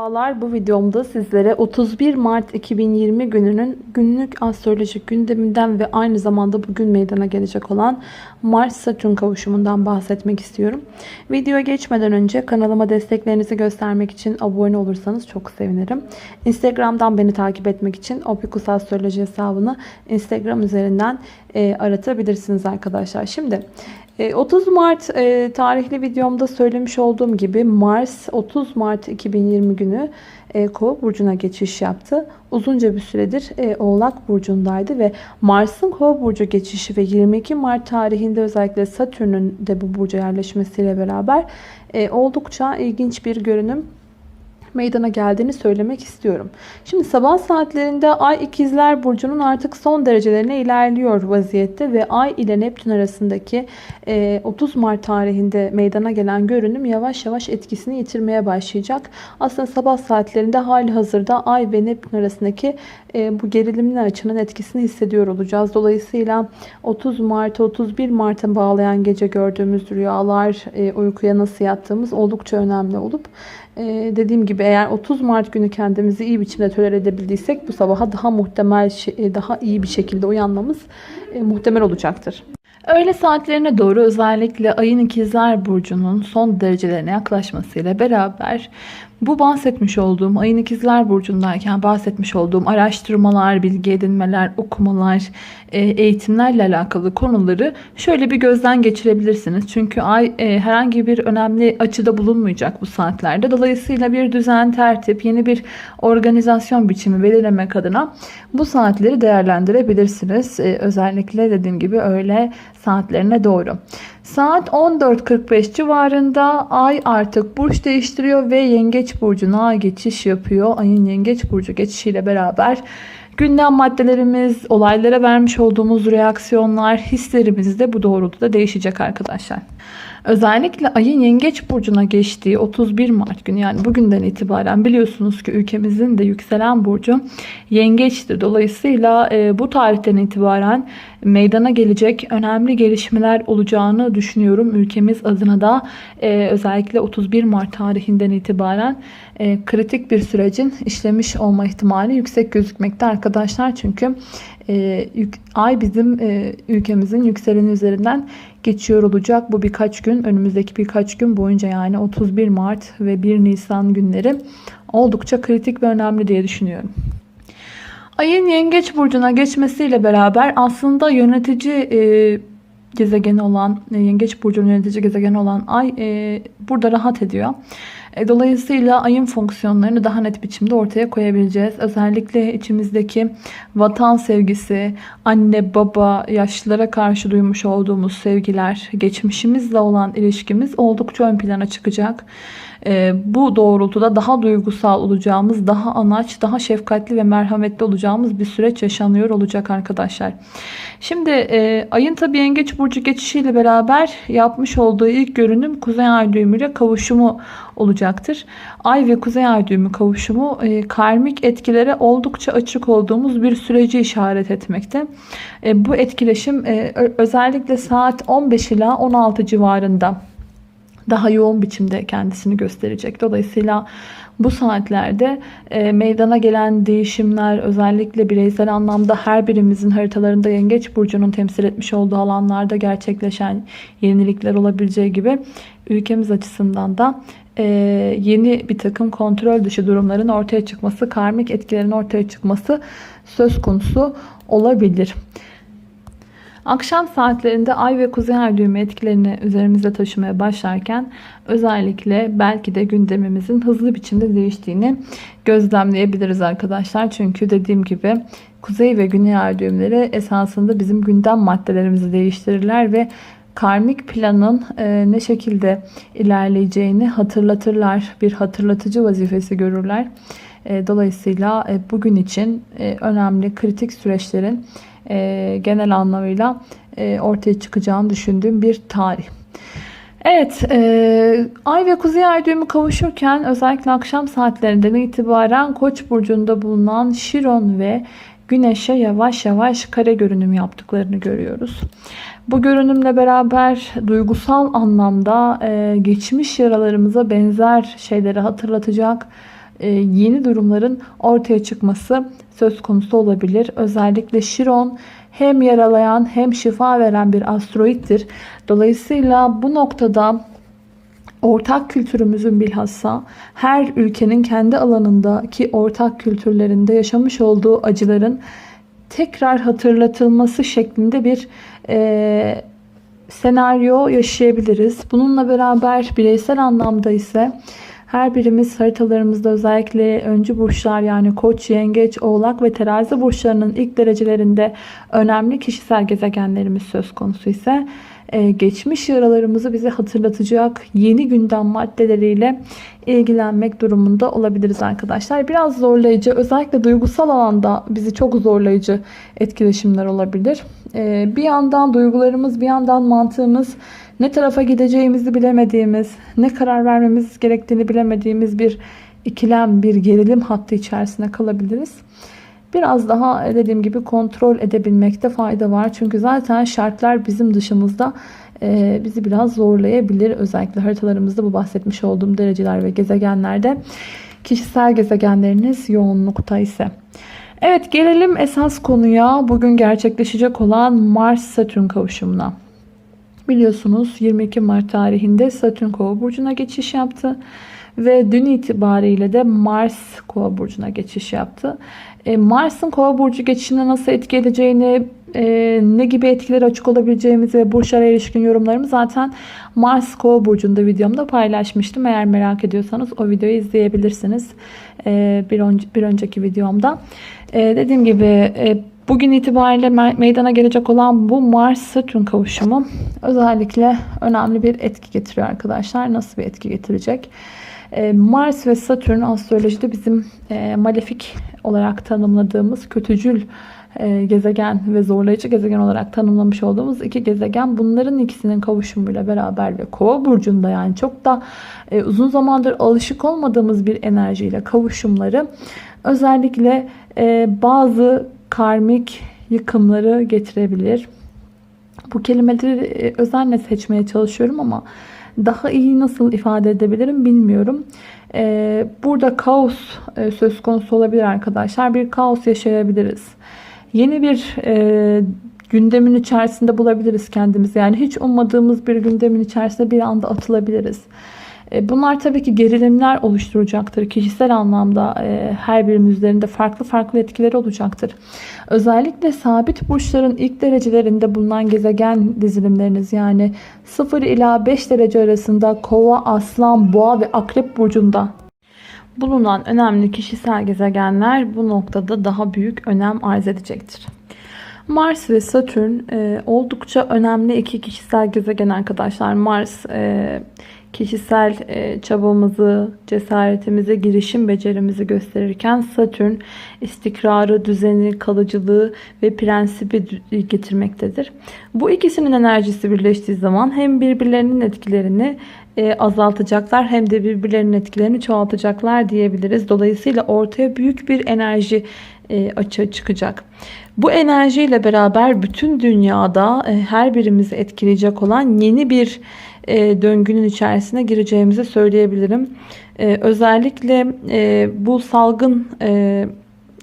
Merhabalar bu videomda sizlere 31 Mart 2020 gününün günlük astrolojik gündeminden ve aynı zamanda bugün meydana gelecek olan Mars Satürn kavuşumundan bahsetmek istiyorum. Videoya geçmeden önce kanalıma desteklerinizi göstermek için abone olursanız çok sevinirim. Instagram'dan beni takip etmek için Opikus Astroloji hesabını Instagram üzerinden e, aratabilirsiniz arkadaşlar. Şimdi 30 Mart e, tarihli videomda söylemiş olduğum gibi Mars 30 Mart 2020 günü e, Kova burcuna geçiş yaptı. Uzunca bir süredir e, Oğlak burcundaydı ve Mars'ın Kova burcu geçişi ve 22 Mart tarihinde özellikle Satürn'ün de bu burca yerleşmesiyle beraber e, oldukça ilginç bir görünüm meydana geldiğini söylemek istiyorum. Şimdi sabah saatlerinde Ay ikizler Burcu'nun artık son derecelerine ilerliyor vaziyette ve Ay ile Neptün arasındaki e, 30 Mart tarihinde meydana gelen görünüm yavaş yavaş etkisini yitirmeye başlayacak. Aslında sabah saatlerinde hali hazırda Ay ve Neptün arasındaki e, bu gerilimli açının etkisini hissediyor olacağız. Dolayısıyla 30 Mart'a 31 Mart'a bağlayan gece gördüğümüz rüyalar, e, uykuya nasıl yattığımız oldukça önemli olup ee, dediğim gibi eğer 30 Mart günü kendimizi iyi biçimde tolere edebildiysek bu sabaha daha muhtemel, şey- daha iyi bir şekilde uyanmamız e, muhtemel olacaktır. Öğle saatlerine doğru özellikle ayın ikizler burcunun son derecelerine yaklaşmasıyla beraber bu bahsetmiş olduğum ayın ikizler burcundayken bahsetmiş olduğum araştırmalar, bilgi edinmeler, okumalar, e, eğitimlerle alakalı konuları şöyle bir gözden geçirebilirsiniz. Çünkü ay e, herhangi bir önemli açıda bulunmayacak bu saatlerde. Dolayısıyla bir düzen, tertip, yeni bir organizasyon biçimi belirlemek adına bu saatleri değerlendirebilirsiniz. E, özellikle dediğim gibi öğle saatlerine doğru. Saat 14.45 civarında ay artık burç değiştiriyor ve yengeç burcuna geçiş yapıyor. Ayın yengeç burcu geçişiyle beraber gündem maddelerimiz, olaylara vermiş olduğumuz reaksiyonlar, hislerimiz de bu doğrultuda değişecek arkadaşlar. Özellikle ayın yengeç burcuna geçtiği 31 Mart günü yani bugünden itibaren biliyorsunuz ki ülkemizin de yükselen burcu yengeçtir. Dolayısıyla e, bu tarihten itibaren meydana gelecek önemli gelişmeler olacağını düşünüyorum. Ülkemiz adına da e, özellikle 31 Mart tarihinden itibaren e, kritik bir sürecin işlemiş olma ihtimali yüksek gözükmekte arkadaşlar. Çünkü e, ay bizim e, ülkemizin yükseleni üzerinden geçiyor olacak. Bu birkaç gün önümüzdeki birkaç gün boyunca yani 31 Mart ve 1 Nisan günleri oldukça kritik ve önemli diye düşünüyorum. Ayın yengeç burcuna geçmesiyle beraber aslında yönetici e, gezegeni olan, yengeç burcunun yönetici gezegeni olan ay burada rahat ediyor. E, dolayısıyla ayın fonksiyonlarını daha net biçimde ortaya koyabileceğiz. Özellikle içimizdeki vatan sevgisi, anne, baba, yaşlılara karşı duymuş olduğumuz sevgiler, geçmişimizle olan ilişkimiz oldukça ön plana çıkacak. E, bu doğrultuda daha duygusal olacağımız, daha anaç, daha şefkatli ve merhametli olacağımız bir süreç yaşanıyor olacak arkadaşlar. Şimdi e, ayın tabi yengeç burcu geçişiyle beraber yapmış olduğu ilk görünüm kuzey ay düğümüyle kavuşumu olacaktır. Ay ve kuzey ay düğümü kavuşumu e, karmik etkilere oldukça açık olduğumuz bir süreci işaret etmekte. E, bu etkileşim özellikle saat 15 ila 16 civarında daha yoğun biçimde kendisini gösterecek. Dolayısıyla bu saatlerde e, meydana gelen değişimler özellikle bireysel anlamda her birimizin haritalarında yengeç burcunun temsil etmiş olduğu alanlarda gerçekleşen yenilikler olabileceği gibi ülkemiz açısından da e, yeni bir takım kontrol dışı durumların ortaya çıkması, karmik etkilerin ortaya çıkması söz konusu olabilir. Akşam saatlerinde ay ve kuzey ay düğümü etkilerini üzerimize taşımaya başlarken özellikle belki de gündemimizin hızlı biçimde değiştiğini gözlemleyebiliriz arkadaşlar. Çünkü dediğim gibi kuzey ve güney ay düğümleri esasında bizim gündem maddelerimizi değiştirirler ve karmik planın e, ne şekilde ilerleyeceğini hatırlatırlar. Bir hatırlatıcı vazifesi görürler. E, dolayısıyla e, bugün için e, önemli kritik süreçlerin e, genel anlamıyla e, ortaya çıkacağını düşündüğüm bir tarih. Evet, e, Ay ve Kuzey Ay düğümü kavuşurken özellikle akşam saatlerinden itibaren Koç burcunda bulunan Şiron ve Güneş'e yavaş yavaş kare görünüm yaptıklarını görüyoruz. Bu görünümle beraber duygusal anlamda e, geçmiş yaralarımıza benzer şeyleri hatırlatacak e, yeni durumların ortaya çıkması söz konusu olabilir. Özellikle Şiron hem yaralayan hem şifa veren bir asteroittir. Dolayısıyla bu noktada ortak kültürümüzün bilhassa her ülkenin kendi alanındaki ortak kültürlerinde yaşamış olduğu acıların tekrar hatırlatılması şeklinde bir e, senaryo yaşayabiliriz. Bununla beraber bireysel anlamda ise her birimiz haritalarımızda özellikle öncü burçlar yani koç, yengeç, oğlak ve terazi burçlarının ilk derecelerinde önemli kişisel gezegenlerimiz söz konusu ise geçmiş yaralarımızı bize hatırlatacak yeni gündem maddeleriyle ilgilenmek durumunda olabiliriz arkadaşlar. Biraz zorlayıcı özellikle duygusal alanda bizi çok zorlayıcı etkileşimler olabilir. E, bir yandan duygularımız bir yandan mantığımız ne tarafa gideceğimizi bilemediğimiz, ne karar vermemiz gerektiğini bilemediğimiz bir ikilem, bir gerilim hattı içerisine kalabiliriz. Biraz daha dediğim gibi kontrol edebilmekte fayda var. Çünkü zaten şartlar bizim dışımızda e, bizi biraz zorlayabilir. Özellikle haritalarımızda bu bahsetmiş olduğum dereceler ve gezegenlerde kişisel gezegenleriniz yoğunlukta ise. Evet gelelim esas konuya. Bugün gerçekleşecek olan Mars-Satürn kavuşumuna. Biliyorsunuz 22 Mart tarihinde Satürn Kova burcuna geçiş yaptı ve dün itibariyle de Mars Kova burcuna geçiş yaptı. E, Mars'ın Kova burcu geçişine nasıl etki edeceğini, e, ne gibi etkileri açık olabileceğimizi ve burçlara ilişkin yorumlarımı zaten Mars Kova burcunda videomda paylaşmıştım. Eğer merak ediyorsanız o videoyu izleyebilirsiniz. E, bir, önce, bir önceki videomda. Dediğim gibi Bugün itibariyle meydana gelecek olan bu Mars-Satürn kavuşumu özellikle önemli bir etki getiriyor arkadaşlar. Nasıl bir etki getirecek? Mars ve Satürn astrolojide bizim malefik olarak tanımladığımız kötücül e, gezegen ve zorlayıcı gezegen olarak tanımlamış olduğumuz iki gezegen bunların ikisinin kavuşumuyla beraber ve kova burcunda yani çok da e, uzun zamandır alışık olmadığımız bir enerjiyle kavuşumları özellikle bazı karmik yıkımları getirebilir. Bu kelimeleri e, özenle seçmeye çalışıyorum ama daha iyi nasıl ifade edebilirim bilmiyorum. E, burada kaos e, söz konusu olabilir arkadaşlar. Bir kaos yaşayabiliriz. Yeni bir gündemin içerisinde bulabiliriz kendimizi. Yani hiç ummadığımız bir gündemin içerisinde bir anda atılabiliriz. E, bunlar tabii ki gerilimler oluşturacaktır. Kişisel anlamda e, her birimiz üzerinde farklı farklı etkileri olacaktır. Özellikle sabit burçların ilk derecelerinde bulunan gezegen dizilimleriniz yani 0 ila 5 derece arasında kova, aslan, boğa ve akrep burcunda bulunan önemli kişisel gezegenler bu noktada daha büyük önem arz edecektir. Mars ve Satürn e, oldukça önemli iki kişisel gezegen arkadaşlar. Mars e, kişisel e, çabamızı, cesaretimizi, girişim becerimizi gösterirken Satürn istikrarı, düzeni, kalıcılığı ve prensibi getirmektedir. Bu ikisinin enerjisi birleştiği zaman hem birbirlerinin etkilerini e, azaltacaklar hem de birbirlerinin etkilerini çoğaltacaklar diyebiliriz. Dolayısıyla ortaya büyük bir enerji e, açığa çıkacak. Bu enerjiyle beraber bütün dünyada her birimizi etkileyecek olan yeni bir e, döngünün içerisine gireceğimizi söyleyebilirim. E, özellikle e, bu salgın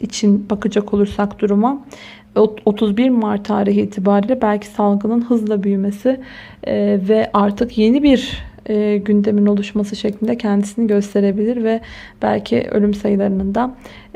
için bakacak olursak duruma 31 Mart tarihi itibariyle belki salgının hızla büyümesi ve artık yeni bir e, gündemin oluşması şeklinde kendisini gösterebilir ve belki ölüm sayılarının da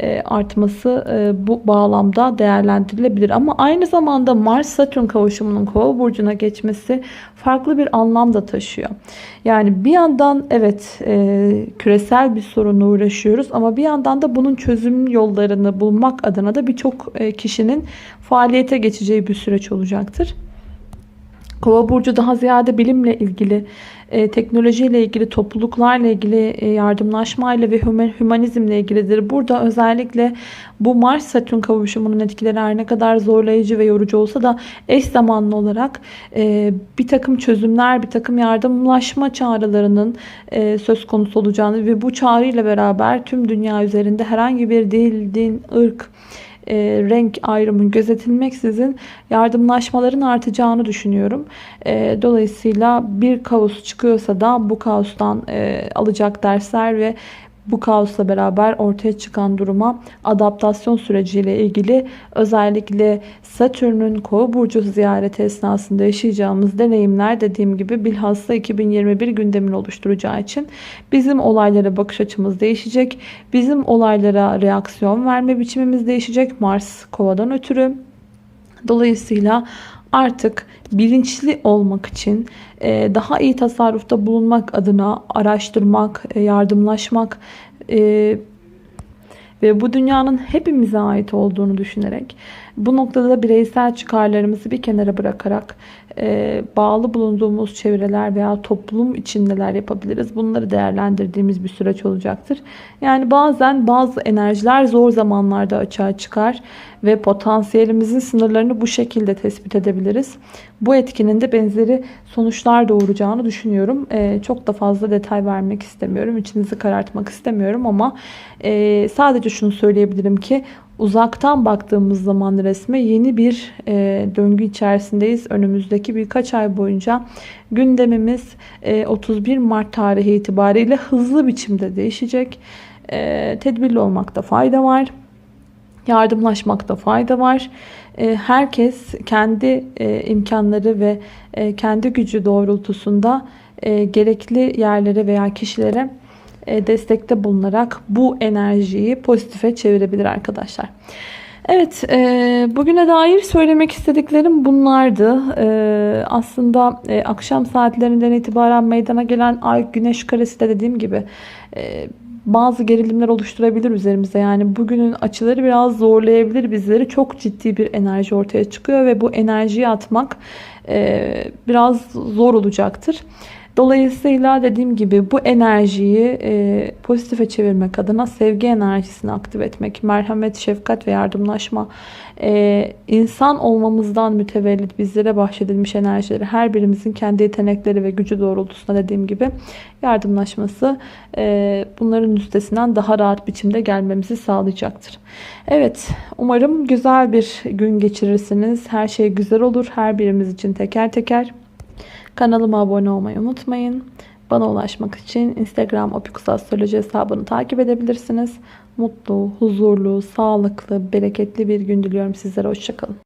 e, artması e, bu bağlamda değerlendirilebilir. Ama aynı zamanda Mars-Satürn kavuşumunun kova burcuna geçmesi farklı bir anlam da taşıyor. Yani bir yandan evet e, küresel bir sorunla uğraşıyoruz ama bir yandan da bunun çözüm yollarını bulmak adına da birçok kişinin faaliyete geçeceği bir süreç olacaktır. Kova burcu daha ziyade bilimle ilgili, e, teknolojiyle ilgili, topluluklarla ilgili, e, yardımlaşmayla ve hümanizmle ilgilidir. Burada özellikle bu Mars-Satürn kavuşumunun etkileri her ne kadar zorlayıcı ve yorucu olsa da eş zamanlı olarak e, bir takım çözümler, bir takım yardımlaşma çağrılarının e, söz konusu olacağını ve bu çağrıyla beraber tüm dünya üzerinde herhangi bir dil, din, ırk, e, renk ayrımı gözetilmeksizin yardımlaşmaların artacağını düşünüyorum. E, dolayısıyla bir kaos çıkıyorsa da bu kaostan e, alacak dersler ve bu kaosla beraber ortaya çıkan duruma adaptasyon süreciyle ilgili özellikle Satürn'ün Kova burcu ziyareti esnasında yaşayacağımız deneyimler dediğim gibi bilhassa 2021 gündemini oluşturacağı için bizim olaylara bakış açımız değişecek. Bizim olaylara reaksiyon verme biçimimiz değişecek. Mars Kova'dan ötürü. Dolayısıyla artık bilinçli olmak için e, daha iyi tasarrufta bulunmak adına araştırmak, e, yardımlaşmak e, ve bu dünyanın hepimize ait olduğunu düşünerek bu noktada da bireysel çıkarlarımızı bir kenara bırakarak e, bağlı bulunduğumuz çevreler veya toplum için neler yapabiliriz bunları değerlendirdiğimiz bir süreç olacaktır. Yani bazen bazı enerjiler zor zamanlarda açığa çıkar ve potansiyelimizin sınırlarını bu şekilde tespit edebiliriz. Bu etkinin de benzeri sonuçlar doğuracağını düşünüyorum. E, çok da fazla detay vermek istemiyorum. İçinizi karartmak istemiyorum ama e, sadece şunu söyleyebilirim ki uzaktan baktığımız zaman resme yeni bir e, döngü içerisindeyiz. Önümüzdeki birkaç ay boyunca gündemimiz e, 31 Mart tarihi itibariyle hızlı biçimde değişecek. E, tedbirli olmakta fayda var. Yardımlaşmakta fayda var. E, herkes kendi e, imkanları ve e, kendi gücü doğrultusunda e, gerekli yerlere veya kişilere destekte bulunarak bu enerjiyi pozitife çevirebilir arkadaşlar. Evet, e, bugüne dair söylemek istediklerim bunlardı. E, aslında e, akşam saatlerinden itibaren meydana gelen ay güneş karesi de dediğim gibi e, bazı gerilimler oluşturabilir üzerimize. Yani bugünün açıları biraz zorlayabilir bizleri. Çok ciddi bir enerji ortaya çıkıyor ve bu enerjiyi atmak e, biraz zor olacaktır. Dolayısıyla dediğim gibi bu enerjiyi e, pozitife çevirmek adına sevgi enerjisini aktif etmek, merhamet, şefkat ve yardımlaşma, e, insan olmamızdan mütevellit bizlere bahşedilmiş enerjileri her birimizin kendi yetenekleri ve gücü doğrultusunda dediğim gibi yardımlaşması e, bunların üstesinden daha rahat biçimde gelmemizi sağlayacaktır. Evet umarım güzel bir gün geçirirsiniz. Her şey güzel olur her birimiz için teker teker. Kanalıma abone olmayı unutmayın. Bana ulaşmak için Instagram Opikus Astroloji hesabını takip edebilirsiniz. Mutlu, huzurlu, sağlıklı, bereketli bir gün diliyorum sizlere. Hoşçakalın.